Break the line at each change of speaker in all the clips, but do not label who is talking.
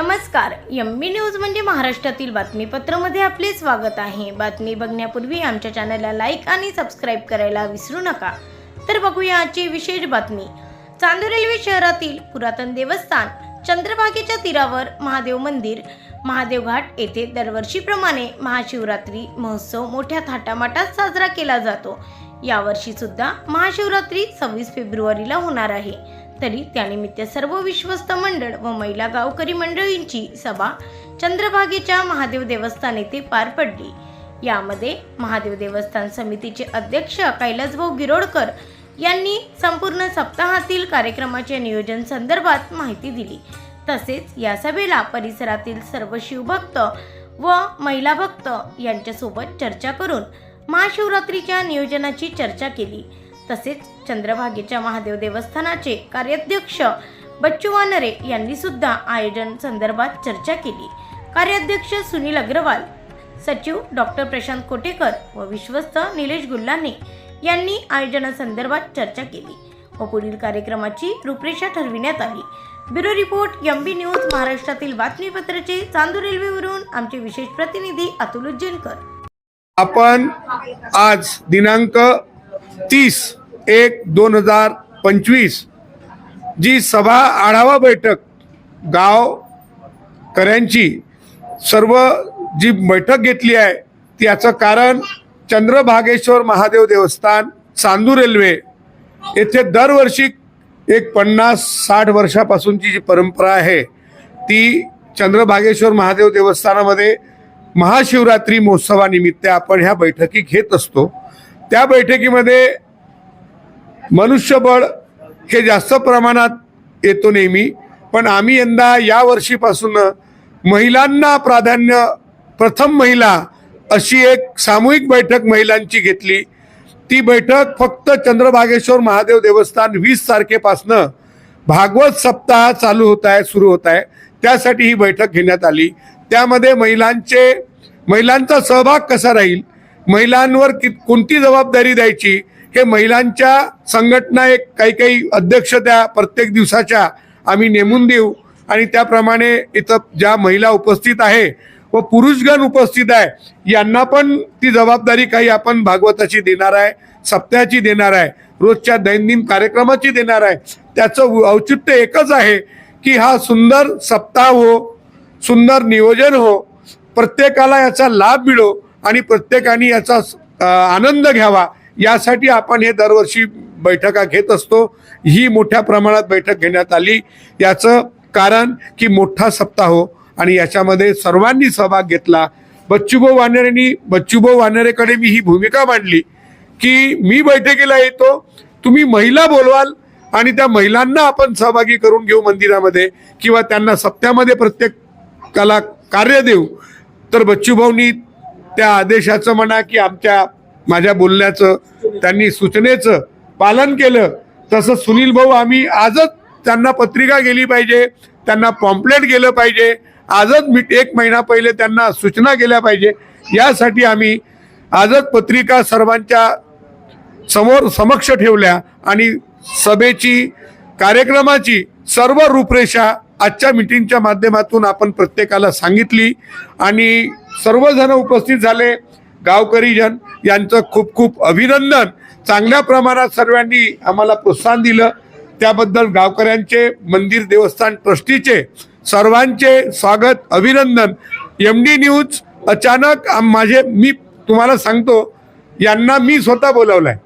नमस्कार M B news म्हणजे महाराष्ट्रातील बातमीपत्रामध्ये आपले स्वागत आहे. बातमी बघण्यापूर्वी आमच्या चॅनलला लाईक आणि सबस्क्राईब करायला विसरू नका. तर बघूया आजची विशेष बातमी. चांदूर रेल्वे शहरातील पुरातन देवस्थान चंद्रभागेच्या तीरावर महादेव मंदिर महादेव घाट येथे दरवर्षीप्रमाणे महाशिवरात्री महोत्सव मोठ्या थाटामाटात साजरा केला जातो. यावर्षी सुद्धा महाशिवरात्री सव्वीस फेब्रुवारीला होणार आहे. तरी त्यानिमित्त सर्व विश्वस्त मंडळ व महिला गावकरी मंडळींची सभा चंद्रभागेच्या महादेव देवस्थान येथे पार पडली. यामध्ये महादेव देवस्थान समितीचे अध्यक्ष कैलासभाऊ गिरोडकर यांनी संपूर्ण सप्ताहातील कार्यक्रमाच्या नियोजन संदर्भात माहिती दिली. तसेच या सभेला परिसरातील सर्व शिवभक्त व महिला भक्त यांच्यासोबत चर्चा करून महाशिवरात्रीच्या नियोजनाची चर्चा केली. तसेच चंद्रभागेच्या महादेव देवस्थानाचे कार्याध्यक्ष बच्चू वानरे यांनी सुद्धा आयोजन संदर्भात चर्चा केली. कार्याध्यक्ष सुनील अग्रवाल सचिव डॉक्टर प्रशांत कोटेकर व विश्वस्त निलेश गुल्लाने यांनी आयोजनासंदर्भात चर्चा केली. व पुढील कार्यक्रमाची रूपरेषा ठरविण्यात आली. Bureau report M B news महाराष्ट्रातील बातमीपत्राचे चांदूर रेल्वेवरून आमचे विशेष प्रतिनिधी अतुल उज्जैनकर.
आपण आज दिनांक तीस एक दोन हजार पंचवीस जी सभा आढावा बैठक गावकऱ्यांची सर्व जी बैठक घेतली आहे त्याचं कारण चंद्रभागेश्वर महादेव देवस्थान चांदू रेल्वे येथे दरवर्षी एक पन्नास साठ वर्षापासूनची जी परंपरा आहे ती चंद्रभागेश्वर महादेव देवस्थानामध्ये महाशिवरात्री महोत्सवानिमित्त आपण ह्या बैठकी घेत असतो. त्या बैठकीमध्ये मनुष्यबळ हे जास्त प्रमाणात येतो नेहमी पण आम्ही यंदा या वर्षीपासून महिलांना प्राधान्य प्रथम महिला अशी एक सामूहिक बैठक महिलांची घेतली. ती बैठक फक्त चंद्रभागेश्वर महादेव देवस्थान वीस तारखेपासनं भागवत सप्ताह चालू होत आहे सुरू होत आहे. त्यासाठी ही बैठक घेण्यात आली. त्यामध्ये महिलांचे महिलांचा सहभाग कसा राहील महिलांवर कि कोणती जबाबदारी द्यायची हे महिलांच्या संघटना एक काही काही अध्यक्ष त्या प्रत्येक दिवसाच्या आम्ही नेमून देऊ. आणि त्याप्रमाणे इथं ज्या महिला उपस्थित आहे व पुरुषगण उपस्थित आहे यांना पण ती जबाबदारी काही आपण भागवताची देणार आहे सप्त्याची देणार आहे रोजच्या दैनंदिन कार्यक्रमाची देणार आहे. त्याचं औचित्य एकच आहे की हा सुंदर सप्ताह हो सुंदर नियोजन हो प्रत्येकाला याचा लाभ मिळो आणि प्रत्येकाने याचा आनंद घ्यावा. यासाठी आपण हे दरवर्षी बैठका घेत असतो. ही मोठ्या प्रमाणात बैठक घेण्यात आली. याचं कारण की मोठा सप्ताह हो आणि याच्यामध्ये सर्वांनी सहभाग घेतला. बच्चूभाऊ वानेरेंनी बच्चूभाऊ वानेरेकडे मी ही भूमिका मांडली की मी बैठकीला येतो तुम्ही महिला बोलवाल आणि त्या महिलांना आपण सहभागी करून घेऊ मंदिरामध्ये किंवा त्यांना सप्त्यामध्ये प्रत्येकाला कार्य देऊ. तर बच्चूभाऊनी त्या आदेशाचं म्हणा की आमच्या माझ्या बोलण्याचं त्यांनी सूचनेचं पालन केलं. तसं सुनील भाऊ आम्ही आजच त्यांना पत्रिका गेली पाहिजे त्यांना पॉम्पलेट गेलं पाहिजे. आजच मी एक महिना पहिले त्यांना सूचना गेल्या पाहिजे. यासाठी आम्ही आजच पत्रिका सर्वांच्या समोर समक्ष ठेवल्या आणि सभेची कार्यक्रमाची सर्व रूपरेषा आजच्या मिटिंगच्या माध्यमातून आपण प्रत्येकाला सांगितली आणि सर्वजण उपस्थित झाले गावकरीजन यांचं खूप खूप अभिनंदन. चांगल्या प्रमाणात सर्वांनी आम्हाला प्रोत्साहन दिलं. त्याबद्दल गावकऱ्यांचे मंदिर देवस्थान ट्रस्टीचे सर्वांचे स्वागत अभिनंदन. एम डी न्यूज अचानक माझे मी तुम्हाला सांगतो यांना मी स्वतः बोलवलंय.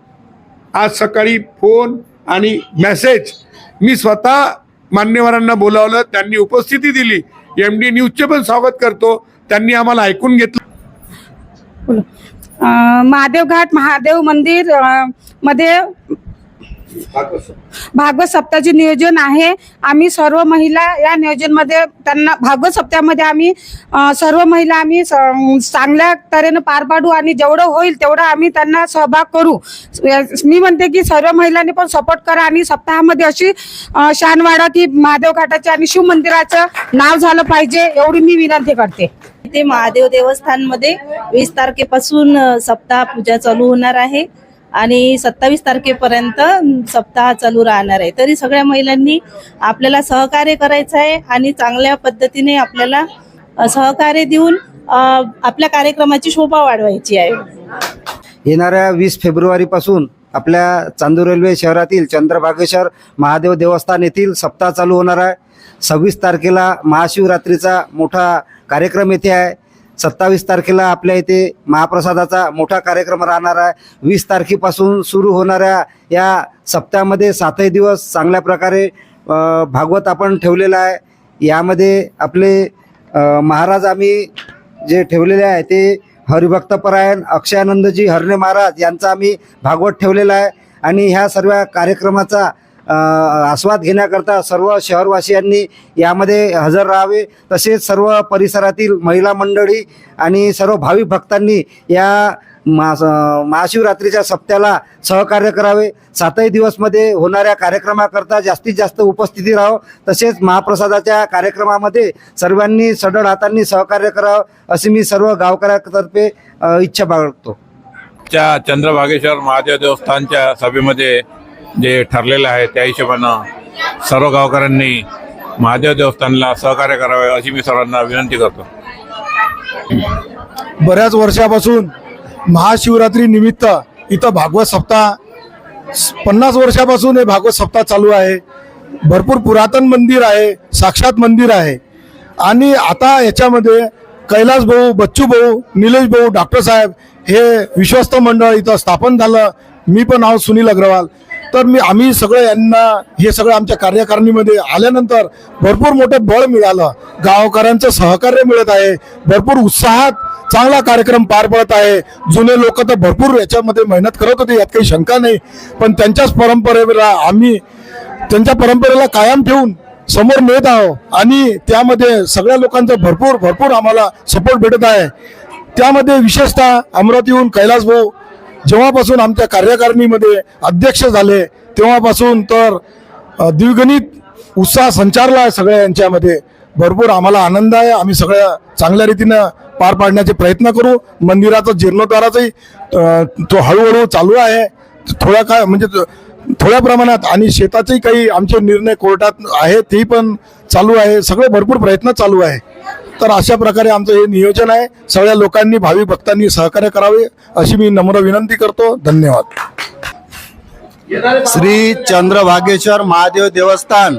आज सकाळी फोन आणि मेसेज मी स्वतः मान्यवरांना बोलावलं त्यांनी उपस्थिती दिली. एम डी न्यूजचे पण स्वागत करतो. त्यांनी आम्हाला ऐकून घेतलं.
महादेव घाट महादेव मंदिरमध्ये भागवत सप्ताहाचे नियोजन आहे. आम्ही सर्व महिला या नियोजनमध्ये त्यांना भागवत सप्ताहामध्ये आम्ही सर्व महिला आम्ही स- चांगल्या तऱ्हेनं पार पाडू आणि जेवढं होईल तेवढं आम्ही त्यांना सहभाग करू. मी म्हणते की सर्व महिलांनी पण सपोर्ट करा आणि सप्ताहामध्ये अशी शान वाढा की महादेव घाटाचे आणि शिव मंदिराचं नाव झालं पाहिजे एवढी मी विनंती करते.
येथे महादेव देवस्थानमध्ये वीस तारखेपासून सप्ताह पूजा चालू होणार आहे. आणि सत्तावीस तारखेपर्यंत सप्ताह चालू राहणार आहे. तरी सगळ्या महिलांनी आपल्याला सहकार्य करायचं आहे आणि चांगल्या पद्धतीने आपल्याला सहकार्य देऊन आपल्या कार्यक्रमाची शोभा वाढवायची आहे.
येणाऱ्या वीस फेब्रुवारीपासून आपल्या चांदूर रेल्वे शहरातील चंद्रभागेश्वर महादेव देवस्थान येथील सप्ताह चालू होणार आहे. सव्वीस तारखेला महाशिवरात्रीचा मोठा कार्यक्रम येथे आहे. सत्तावीस तारखेला आपल्या इथे महाप्रसादाचा मोठा कार्यक्रम राहणार आहे. वीस तारखेपासून सुरू होणाऱ्या या सप्त्यामध्ये सातही दिवस चांगल्या प्रकारे भागवत आपण ठेवलेला आहे. यामध्ये आपले महाराज आम्ही जे ठेवलेले आहे ते हरिभक्तपरायण अक्षयानंदजी हरणे महाराज यांचा आम्ही भागवत ठेवलेला आहे. आणि ह्या सर्व कार्यक्रमाचा आस्वाद घेण्याकरता सर्व शहरवासियांनी यामध्ये हजर राहावे. तसेच सर्व परिसरातील महिला मंडळी आणि सर्व भाविक भक्तांनी या मा महाशिवरात्रीच्या सप्त्याला सहकार्य करावे. सातही दिवसमध्ये होणाऱ्या कार्यक्रमाकरता जास्तीत जास्त उपस्थिती राहो तसेच महाप्रसादाच्या कार्यक्रमामध्ये सर्वांनी सढळ हातांनी सहकार्य करावं अशी मी सर्व गावकऱ्यातर्फे इच्छा बाळगतो.
च्या चंद्रभागेश्वर महादेव देवस्थानच्या सभेमध्ये जे ठरलेलं आहे त्या हिशोबानं सर्व गावकऱ्यांनी महादेव देवस्थानला सहकार्य करावे अशी मी सर्वांना विनंती करतो.
बऱ्याच वर्षापासून महाशिवरात्री निमित्त इथं भागवत सप्ताह पन्नास वर्षापासून हे भागवत सप्ताह चालू आहे. भरपूर पुरातन मंदिर आहे साक्षात मंदिर आहे. आणि आता याच्यामध्ये कैलास भाऊ बच्चू भाऊ निलेश भाऊ डॉक्टर साहेब हे विश्वस्त मंडळ इथं स्थापन झालं. मी पण नाव सुनील अग्रवाल. तर मी आम्ही सगळं यांना हे सगळं आमच्या कार्यकारिणीमध्ये आल्यानंतर भरपूर मोठं बळ मिळालं. गावकऱ्यांचं सहकार्य मिळत आहे. भरपूर उत्साहात चांगला कार्यक्रम पार पडत आहे. जुने लोक तर भरपूर याच्यामध्ये मेहनत करत होते यात काही शंका नाही. पण त्यांच्याच परंपरेला आम्ही त्यांच्या परंपरेला कायम ठेवून समोर मिळत आहोत. आणि त्यामध्ये सगळ्या लोकांचा भरपूर भरपूर आम्हाला सपोर्ट भेटत आहे. त्यामध्ये विशेषतः अमरावतीहून कैलास भाऊ जेव्हापासून आमच्या कार्यकारिणीमध्ये अध्यक्ष झाले तेव्हापासून तर द्विगणित उत्साह संचारला आहे सगळ्या यांच्यामध्ये. भरपूर आम्हाला आनंद आहे. आम्ही सगळ्या चांगल्या रीतीनं पार पाडण्याचे प्रयत्न करू. मंदिराचा जीर्णोद्धाराचाही तो हळूहळू चालू आहे. थोड्या काय म्हणजे थोड्या प्रमाणात आणि शेताचेही काही आमचे निर्णय कोर्टात आहे तेही पण चालू आहे. सगळे भरपूर प्रयत्न चालू आहे. तर अशा प्रकारे आमचं हे नियोजन आहे. सगळ्या लोकांनी भावी भक्तांनी सहकार्य करावे अशी मी नम्र विनंती करतो. धन्यवाद.
श्री चंद्रभागेश्वर महादेव देवस्थान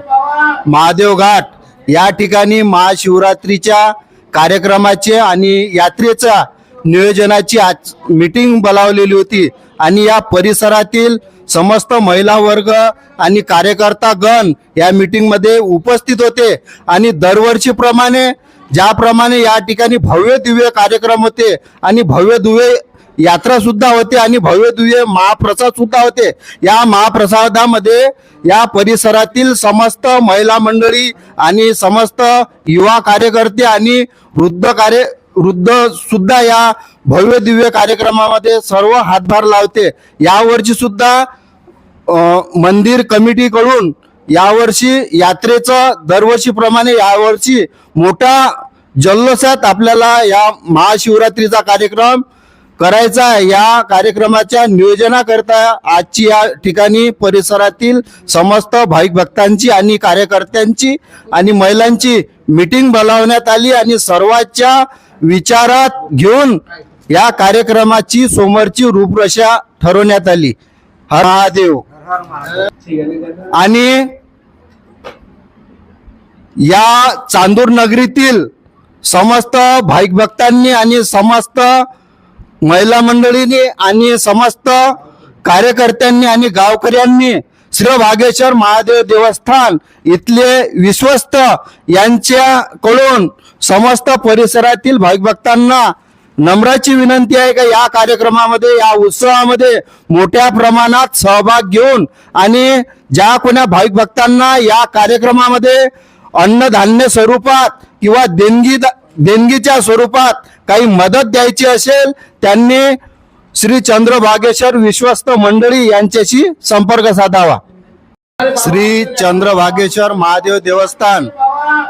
महादेव घाट या ठिकाणी महाशिवरात्रीच्या कार्यक्रमाचे आणि यात्रेच्या नियोजनाची आज मीटिंग बोलावलेली होती. आणि या परिसरातील समस्त महिला वर्ग आणि कार्यकर्ता गण या मीटिंगमध्ये उपस्थित होते. आणि दरवर्षीप्रमाणे ज्याप्रमाणे या ठिकाणी भव्य दिव्य कार्यक्रम होते आणि भव्य दुवे यात्रा सुद्धा होते आणि भव्य दुवे महाप्रसाद सुद्धा होते. या महाप्रसादामध्ये या परिसरातील समस्त महिला मंडळी आणि समस्त युवा कार्यकर्ते आणि वृद्ध कार्य वृद्ध सुद्धा या भव्य दिव्य कार्यक्रमामध्ये सर्व हातभार लावते. यावर्षी सुद्धा मंदिर कमिटीकडून यावर्षी यात्रेचं दरवर्षीप्रमाणे यावर्षी मोठा जल्लोषात आपल्याला या महाशिवरात्रीचा कार्यक्रम करायचा आहे. या कार्यक्रमाच्या नियोजनाकरता आजची या ठिकाणी परिसरातील समस्त भाविक भक्तांची आणि कार्यकर्त्यांची आणि महिलांची मीटिंग बोलावण्यात आली आणि सर्वांच्या विचारात घेऊन या कार्यक्रमाची समोरची रूपरेषा ठरवण्यात आली. हर महादेव. आणि या चांदूर नगरीतील समस्त भाईक भक्तांनी आणि समस्त महिला मंडळींनी आणि समस्त कार्यकर्त्यांनी आणि गावकऱ्यांनी श्री भागेश्वर महादेव देवस्थान इथले विश्वस्त यांच्याकडून समस्त परिसरातील भाविक भक्तांना नम्राची विनंती आहे का या कार्यक्रमामध्ये या उत्सवामध्ये मोठ्या प्रमाणात सहभाग घेऊन आणि ज्या कोण्या भाविक भक्तांना या कार्यक्रमामध्ये अन्नधान्य स्वरूपात किंवा देणगी देणगीच्या स्वरूपात काही मदत द्यायची असेल त्यांनी श्री चंद्रभागेश्वर विश्वस्त मंडळी यांच्याशी संपर्क साधावा. श्री चंद्रभागेश्वर महादेव देवस्थान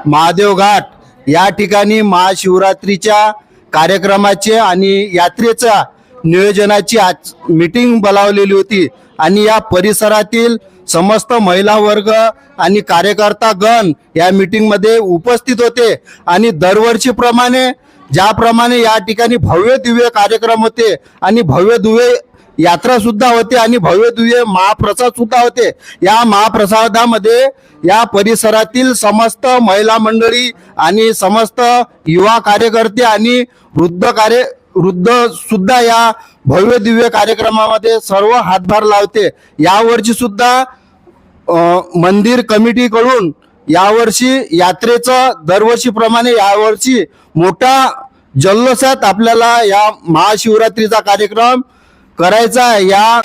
महादेव घाट या ठिकाणी महाशिवरात्रीच्या कार्यक्रमाचे आणि यात्रेच्या नियोजनाची आज मीटिंग बोलावलेली होती. आणि या परिसरातील समस्त महिला वर्ग आणि कार्यकर्ता गण या मीटिंगमध्ये उपस्थित होते. आणि दरवर्षीप्रमाणे ज्याप्रमाणे या ठिकाणी भव्य दिव्य कार्यक्रम होते आणि भव्य दुवे यात्रा सुद्धा होते आणि भव्य दुवे महाप्रसाद सुद्धा होते. या महाप्रसादामध्ये या परिसरातील समस्त महिला मंडळी आणि समस्त युवा कार्यकर्ते आणि वृद्ध कार्य वृद्ध सुद्धा या भव्य दिव्य कार्यक्रमामध्ये सर्व हातभार लावते. यावर्षी सुद्धा मंदिर कमिटीकडून यावर्षी यात्रेचं दरवर्षीप्रमाणे यावर्षी मोठा जल्लोषात आपल्याला या महाशिवरात्रीचा कार्यक्रम करायचा आहे. या